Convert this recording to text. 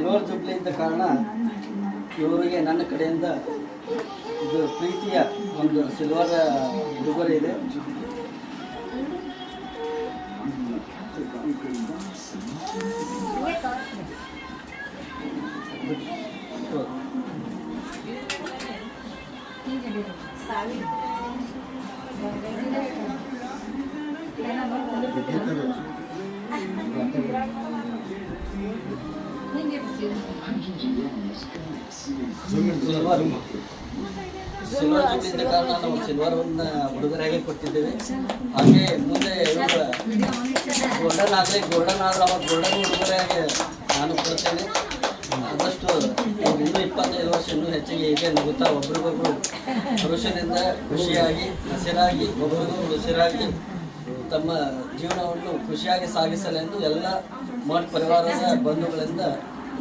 Silver jubilee ಇದ್ದ ಕಾರಣ ಇವರಿಗೆ ನನ್ನ ಕಡೆಯಿಂದ ಇದು ಪ್ರೀತಿಯ ಒಂದು ಸಿಲ್ವರ್ ಉಡುಗೊರೆ ಇದೆ. ಸಿಲ್ವರ್ ಇದ್ದ ಕಾರಣ ನಾವು ಸಿಲ್ವರ್ ಒಂದು ಉಡುಗೊರೆಯಾಗಿ ಕೊಟ್ಟಿದ್ದೇವೆ ಹಾಗೆ ಮುಂದೆ ಗೋಲ್ಡನ್ ಆಗಲಿ ಗೋಲ್ಡನ್ ಆದ್ರೆ ಅವಾಗ ಗೋಲ್ಡನ್ ಉಡುಗೊರೆಯಾಗಿ ನಾನು ಕೊಡ್ತೇನೆ ಆದಷ್ಟು ಇನ್ನೂ ಇಪ್ಪತ್ತೈದು ವರ್ಷ ಇನ್ನೂ ಹೆಚ್ಚಿಗೆ ಹೀಗೆ ನಗುತ್ತಾ ಒಬ್ರಿಗೊಬ್ರು ಪುರುಷರಿಂದ ಖುಷಿಯಾಗಿ ಹಸಿರಾಗಿ ಒಬ್ಬರಿಗೂ ಹಸಿರಾಗಿ ತಮ್ಮ ಜೀವನವನ್ನು ಖುಷಿಯಾಗಿ ಸಾಗಿಸಲೆಂದು ಎಲ್ಲ ಮಠ ಪರಿವಾರದ ಬಂಧುಗಳಿಂದ